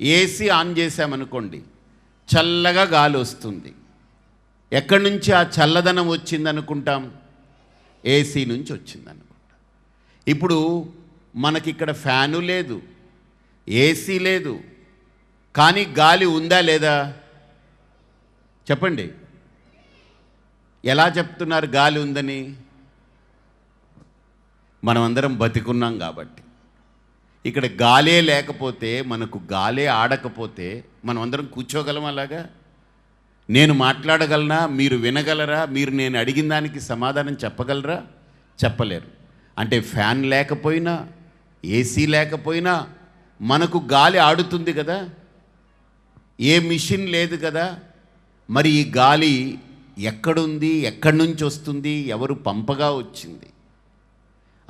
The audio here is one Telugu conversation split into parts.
ఏసీ ఆన్ చేసామనుకోండి చల్లగా గాలి వస్తుంది. ఎక్కడి నుంచి ఆ చల్లదనం వచ్చిందనుకుంటాం? ఏసీ నుంచి వచ్చిందనుకుంటాం. ఇప్పుడు మనకిక్కడ ఫ్యాను లేదు ఏసీ లేదు కానీ గాలి ఉందా లేదా? చెప్పండి. ఎలా చెప్తున్నారు గాలి ఉందని? మనమందరం బతికున్నాం కాబట్టి. ఇక్కడ గాలే లేకపోతే మనకు గాలే ఆడకపోతే మనమందరం కూర్చోగలం అలాగా? నేను మాట్లాడగలనా? మీరు వినగలరా? మీరు నేను అడిగిన దానికి సమాధానం చెప్పగలరా? చెప్పలేరు. అంటే ఫ్యాన్ లేకపోయినా ఏసీ లేకపోయినా మనకు గాలి ఆడుతుంది కదా? ఏ మిషన్ లేదు కదా? మరి ఈ గాలి ఎక్కడుంది ఎక్కడి నుంచి వస్తుంది ఎవరు పంపగా వచ్చింది.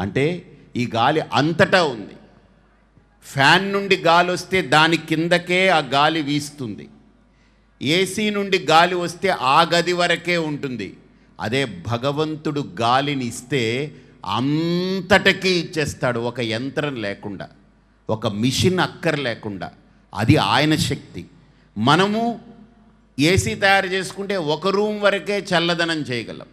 అంటే ఈ గాలి అంతటా ఉంది. ఫ్యాన్ నుండి గాలి వస్తే దాని కిందకే ఆ గాలి వీస్తుంది. ఏసీ నుండి గాలి వస్తే ఆ గది వరకే ఉంటుంది. అదే భగవంతుడు గాలిని ఇస్తే అంతటకి ఇచ్చేస్తాడు. ఒక యంత్రం లేకుండా ఒక మిషన్ అక్కర్ లేకుండా. అది ఆయన శక్తి. మనము ఏసీ తయారు చేసుకుంటే ఒక రూమ్ వరకే చల్లదనం చేయగలం.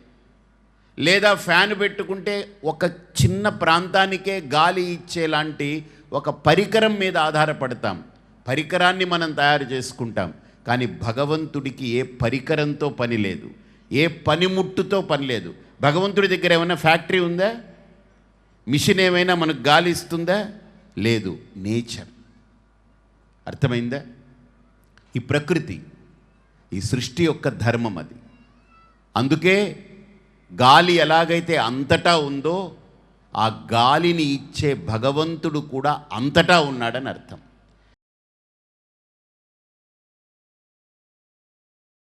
లేదా ఫ్యాన్ పెట్టుకుంటే ఒక చిన్న ప్రాంతానికే గాలి ఇచ్చేలాంటి ఒక పరికరం మీద ఆధారపడతాం. పరికరాన్ని మనం తయారు చేసుకుంటాం. కానీ భగవంతుడికి ఏ పరికరంతో పని లేదు. ఏ పనిముట్టుతో పని లేదు. భగవంతుడి దగ్గర ఏమైనా ఫ్యాక్టరీ ఉందా? మిషన్ ఏమైనా మనకు గాలి ఇస్తుందా? లేదు. నేచర్. అర్థమైందా? ఈ ప్రకృతి ఈ సృష్టి యొక్క ధర్మం అది. అందుకే గాలి ఎలాగైతే అంతటా ఉందో ఆ గాలిని ఇచ్చే భగవంతుడు కూడా అంతటా ఉన్నాడని అర్థం.